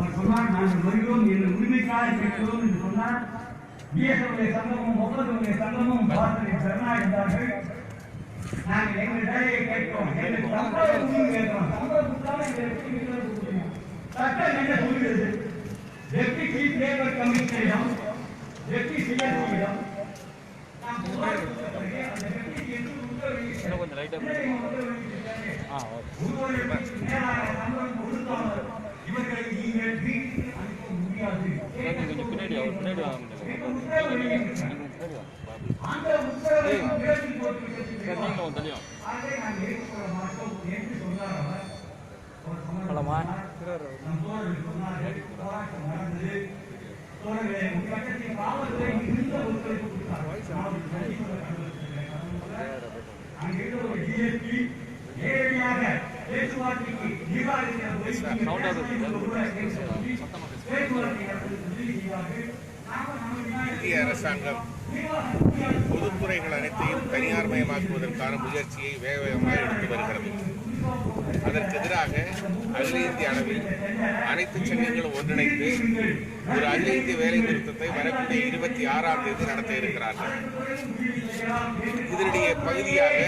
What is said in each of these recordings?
அவர் சொன்னார் நாங்கள் வருகிறோம் எங்கள் உரிமைக்காக கேட்கிறோம் என்று சொன்னார். பிஎஸ்எஃப்ஐ சங்கமும் ஒப்பந்தமுடைய சங்கமும் பாரதிய சரணாயிருந்தார்கள் நாங்கள் எங்கள் வேலையை கேட்கிறோம். எங்கள் சம்பள உரிமை கேட்கிறோம். சம்பளம் கொடுத்தாலும் எங்களை எப்படி மீட்டெடுக்க முடியும்? சட்டம் என்ன சொல்கிறது? டெப்டி சீஃப் லேபர் கமிஷனரிடம் டெப்டி சிஎஸ்சியிடம் நாம் புகார் கொடுத்த பிறகு அந்த டெப்டி என்று உத்தரவிட்டு கொஞ்சம் லைட்டாக உத்தரவிட்டிருக்காரு. இவர்களை நீங்கள் வீட்டுக்கு அனுப்ப முடியாது. அந்த உத்தரவை உயர்த்தி போட்டு சார் நீங்களும் கொஞ்சம் தள்ளியும் அதை நான் ஏற்றுக்கொள்ள மாட்டோம் என்று சொன்னார் அவர். அவர் சொன்னார், ஹலோமா நம் தோழர்கள் சொன்னார்கள், போராட்டம் நடந்தது. தோழர்களே, உங்க கட்டத்தில் காவல்துறை மிகுந்த ஒத்துழைப்பு இந்திய அரசாங்கம் பொதுத்துறைகள் அனைத்தையும் தனியார் மயமாக்குவதற்கான முயற்சியை வேக வேகமாக எடுத்து வருகிறது. அதற்கு எதிராக அகில இந்திய அளவில் அனைத்து சங்கங்களும் ஒன்றிணைந்து ஒரு அகில இந்திய வேலை நிறுத்தத்தை வரக்கூடிய இருபத்தி ஆறாம் தேதி நடத்த இருக்கிறார்கள். இதனுடைய பகுதியாக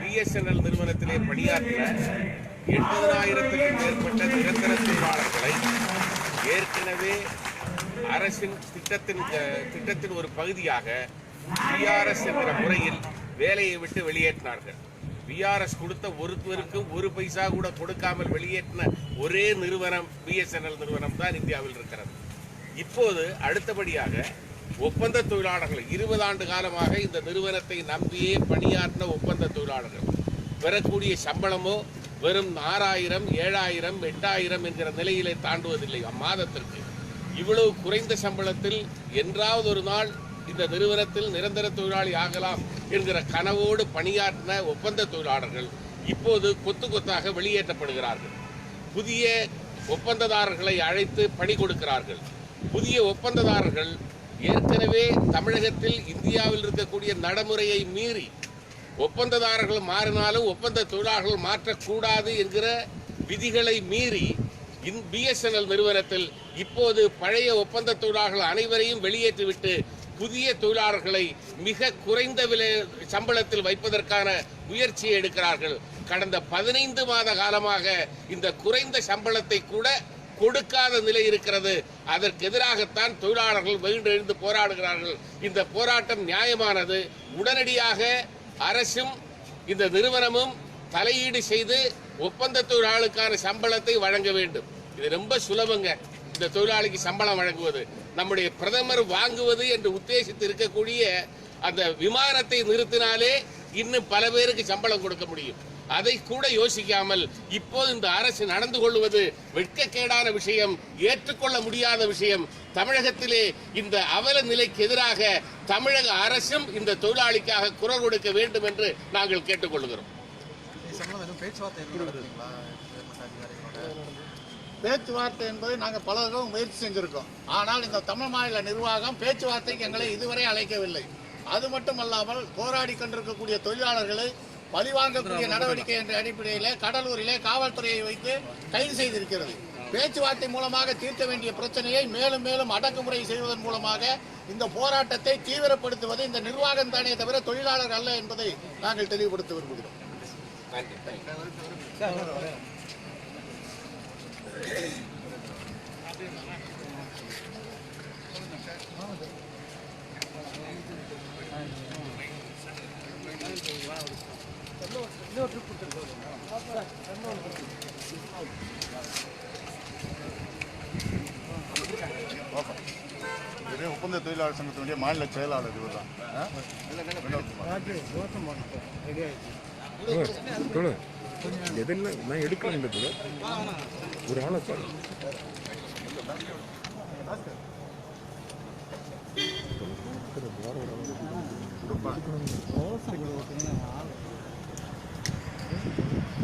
பிஎஸ்என்எல் நிறுவனத்திலே பணியாற்ற எண்பதனாயிரத்துக்கும் மேற்பட்ட நிரந்தர தொழிலாளர்களை ஏற்கனவே அரசின் திட்டத்தின் திட்டத்தின் ஒரு பகுதியாக பிஆர்எஸ் என்கிற முறையில் வேலையை விட்டு வெளியேற்றினார்கள். பிஆர்எஸ் கொடுத்த ஒருத்தருக்கும் ஒரு பைசா கூட கொடுக்காமல் வெளியேற்றின ஒரே நிறுவனம் பிஎஸ்என்எல் நிறுவனம் தான் இந்தியாவில் இருக்கிறது. இப்போது அடுத்தபடியாக ஒப்பந்த தொழிலாளர்கள் இருபது ஆண்டு காலமாக இந்த நிறுவனத்தை நம்பியே பணியாற்றின ஒப்பந்த தொழிலாளர்கள் பெறக்கூடிய சம்பளமோ வெறும் ஆறாயிரம் ஏழாயிரம் எட்டாயிரம் என்கிற நிலையிலே தாண்டுவதில்லை அம்மாதத்திற்கு. இவ்வளவு குறைந்த சம்பளத்தில் என்றாவது ஒரு நாள் இந்த நிறுவனத்தில் நிரந்தர தொழிலாளி ஆகலாம் என்கிற கனவோடு பணியாற்றின ஒப்பந்த தொழிலாளர்கள் இப்போது கொத்து கொத்தாக வெளியேற்றப்படுகிறார்கள். புதிய ஒப்பந்ததாரர்களை அழைத்து பணி கொடுக்கிறார்கள். புதிய ஒப்பந்ததாரர்கள் ஏற்கனவே தமிழகத்தில் இந்தியாவில் இருக்கக்கூடிய நடைமுறையை மீறி ஒப்பந்ததாரர்கள் மாறினாலும் ஒப்பந்த தொழிலாளர்கள் மாற்றக்கூடாது என்கிற விதிகளை மீறி இன் பிஎஸ்என்எல் நிறுவனத்தில் இப்போது பழைய ஒப்பந்த தொழிலாளர்கள் அனைவரையும் வெளியேற்றிவிட்டு புதிய தொழிலாளர்களை மிக குறைந்த விலை சம்பளத்தில் வைப்பதற்கான முயற்சியை எடுக்கிறார்கள். கடந்த பதினைந்து மாத காலமாக இந்த குறைந்த சம்பளத்தை கூட கொடுக்காத நிலை இருக்கிறது. அதற்கு எதிராகத்தான் தொழிலாளர்கள் வெகுண்டெழுந்து போராடுகிறார்கள். இந்த போராட்டம் நியாயமானது. உடனடியாக அரசும் இந்த நிறுவனமும் தலையீடு செய்து ஒப்பந்த தொழிலாளுக்கான சம்பளத்தை வழங்க வேண்டும். இது ரொம்ப சுலபங்க. இந்த தொழிலாளிக்கு சம்பளம் வழங்குவது. நம்முடைய பிரதமர் வாங்குவது என்று உத்தேசித்து இருக்கக்கூடிய அந்த விமானத்தை நிறுத்தினாலே இன்னும் பல பேருக்கு சம்பளம் கொடுக்க முடியும். அதை கூட யோசிக்காமல் இப்போது இந்த அரசு நடந்து கொள்வது வெட்கக்கேடான விஷயம் ஏற்றுக்கொள்ள முடியாத விஷயம். தமிழகத்திலே இந்த அவல நிலைக்கு எதிராக தமிழக அரசும் இந்த தொழிலாளிக்காக குரல் கொடுக்க வேண்டும் என்று நாங்கள் கேட்டுக்கொள்கிறோம். பேச்சுவார்த்தை என்பதை நாங்கள் பல தடவை முயற்சி செஞ்சிருக்கோம். ஆனால் இந்த தமிழ் மாநில நிர்வாகம் பேச்சுவார்த்தைக்கு எங்களை இதுவரை அழைக்கவில்லை. அது மட்டும் அல்லாமல் போராடி கொண்டிருக்கக்கூடிய தொழிலாளர்களை பழிவாங்கக்கூடிய நடவடிக்கை என்ற அடிப்படையிலே கடலூரிலே காவல்துறையை வைத்து கைது செய்திருக்கிறது. பேச்சுவார்த்தை மூலமாக தீர்க்க வேண்டிய பிரச்சனையை மேலும் மேலும் அடக்குமுறை செய்வதன் மூலமாக இந்த போராட்டத்தை தீவிரப்படுத்துவது இந்த நிர்வாகம் தானே தவிர தொழிலாளர் அல்ல என்பதை நாங்கள் தெளிவுபடுத்த விரும்புகிறோம். இன்னொரு ட்ரிப் கொடுத்துருக்கோம் ஒப்பந்த தொழிலாளர் சங்கத்தினுடைய மாநில செயலாளர் இவர் எதெல்லாம் நான் எடுக்கிறேன் இந்த ஒரு ஆளை சார் கொடுப்பா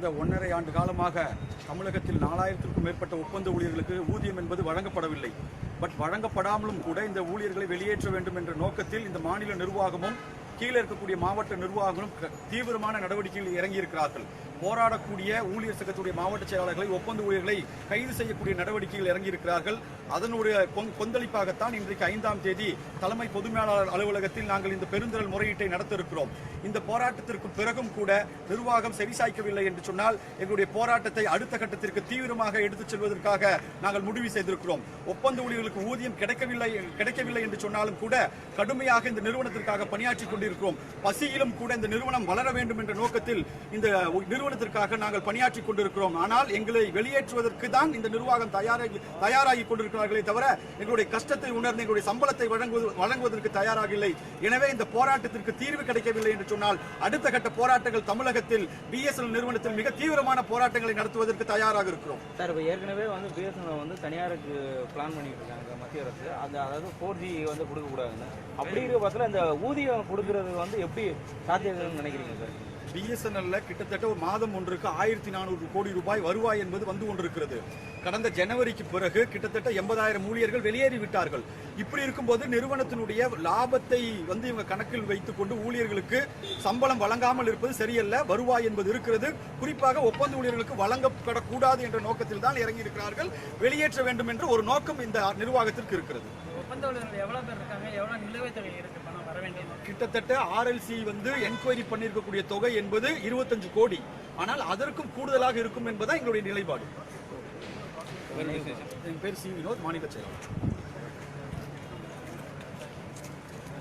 கடந்த ஒன்றரை ஆண்டு காலமாக தமிழகத்தில் நாலாயிரத்திற்கும் மேற்பட்ட ஒப்பந்த ஊழியர்களுக்கு ஊதியம் என்பது வழங்கப்படவில்லை. பட் வழங்கப்படாமலும் கூட இந்த ஊழியர்களை வெளியேற்ற வேண்டும் என்ற நோக்கத்தில் இந்த மாநில நிர்வாகமும் கீழே இருக்கக்கூடிய மாவட்ட நிர்வாகங்களும் தீவிரமான நடவடிக்கையில் இறங்கியிருக்கிறார்கள். போராடக்கூடிய ஊழியர் சங்கத்துடைய மாவட்ட செயலாளர்களை ஒப்பந்த ஊழியர்களை கைது செய்யக்கூடிய நடவடிக்கையில் இறங்கியிருக்கிறார்கள். அதனுடைய கொந்தளிப்பாகத்தான் இன்றைக்கு ஐந்தாம் தேதி தலைமை பொது மேலாளர் அலுவலகத்தில் நாங்கள் இந்த பெருந்திரல் முறையீட்டை நடத்த இருக்கிறோம் இந்த போராட்டத்திற்கு பிறகும் கூட நிர்வாகம் சரிசாய்க்கவில்லை என்று சொன்னால் எங்களுடைய போராட்டத்தை அடுத்த கட்டத்திற்கு தீவிரமாக எடுத்துச் செல்வதற்காக நாங்கள் முடிவு செய்திருக்கிறோம். ஒப்பந்த ஊழியர்களுக்கு ஊதியம் கிடைக்கவில்லை கிடைக்கவில்லை என்று சொன்னாலும் கூட கடுமையாக இந்த நிறுவனத்திற்காக பணியாற்றிக் கொண்டிருக்கிறோம். பசியிலும் கூட இந்த நிறுவனம் வளர வேண்டும் என்ற நோக்கத்தில் இந்த நிறுவனத்திற்காக நாங்கள் பணியாற்றி கொண்டிருக்கிறோம். ஆனால் எங்களை வெளியேற்றுவதற்கு தான் இந்த நிர்வாகம் தயாராகி தயாராகி கொண்டிருக்கிறார்களே தவிர எங்களுடைய கஷ்டத்தை உணர்ந்து எங்களுடைய சம்பளத்தை வழங்குவது வழங்குவதற்கு தயாராக இல்லை எனவே இந்த போராட்டத்திற்கு தீர்வு கிடைக்கவில்லை என்று சொன்னால் அடுத்த கட்ட போராட்டங்கள் தமிழகத்தில் பிஎஸ்எல் நிறுவனத்தில் மிக தீவிரமான போராட்டங்களை நடத்துவதற்கு தயாராக இருக்கிறோம். சார் இப்போ ஏற்கனவே வந்து பிஎஸ்என்எல் வந்து தனியாருக்கு பிளான் பண்ணிட்டு இருக்காங்க மத்திய அரசு. அந்த அதாவது ஃபோர் ஜி வந்து கொடுக்கக்கூடாதுன்னு அப்படிங்கிற பட்சத்தில் இந்த ஊதியம் கொடுக்கறது வந்து எப்படி சாத்தியம் நினைக்கிறீங்க சார்? பிஎஸ்என்எல்ல கிட்டத்தட்ட ஒரு மாதம் ஒன்றுக்கு ஆயிரத்தி நானூறு கோடி ரூபாய் வருவாய் என்பது வந்து கொண்டிருக்கிறது. கடந்த ஜனவரிக்கு பிறகு கிட்டத்தட்ட எண்பதாயிரம் ஊழியர்கள் வெளியேறிவிட்டார்கள் இப்படி இருக்கும்போது நிறுவனத்தினுடைய லாபத்தை வந்து இவங்க கணக்கில் வைத்துக் கொண்டு ஊழியர்களுக்கு சம்பளம் வழங்காமல் இருப்பது சரியல்ல. வருவாய் என்பது இருக்கிறது. குறிப்பாக ஒப்பந்த ஊழியர்களுக்கு வழங்கப்படக்கூடாது என்ற நோக்கத்தில் தான் இறங்கி இருக்கிறார்கள். வெளியேற்ற வேண்டும் என்ற ஒரு நோக்கம் இந்த நிர்வாகத்திற்கு இருக்கிறது. ஒப்பந்த ஊழியர்கள் எவ்வளவு பேர் இருக்காங்க? எவ்வளவு நிலுவைத் தொகை இருக்கு? கிட்டத்தட்ட ஆர்எல்சி வந்து என்கொயரி பண்ணியிருக்கக்கூடிய தொகை என்பது இருபத்தஞ்சு கோடி. ஆனால் அதற்கும் கூடுதலாக இருக்கும் என்பதுதான் எங்களுடைய நிலைப்பாடு. என் பேர் சி வினோத் மாநில செயலாளர்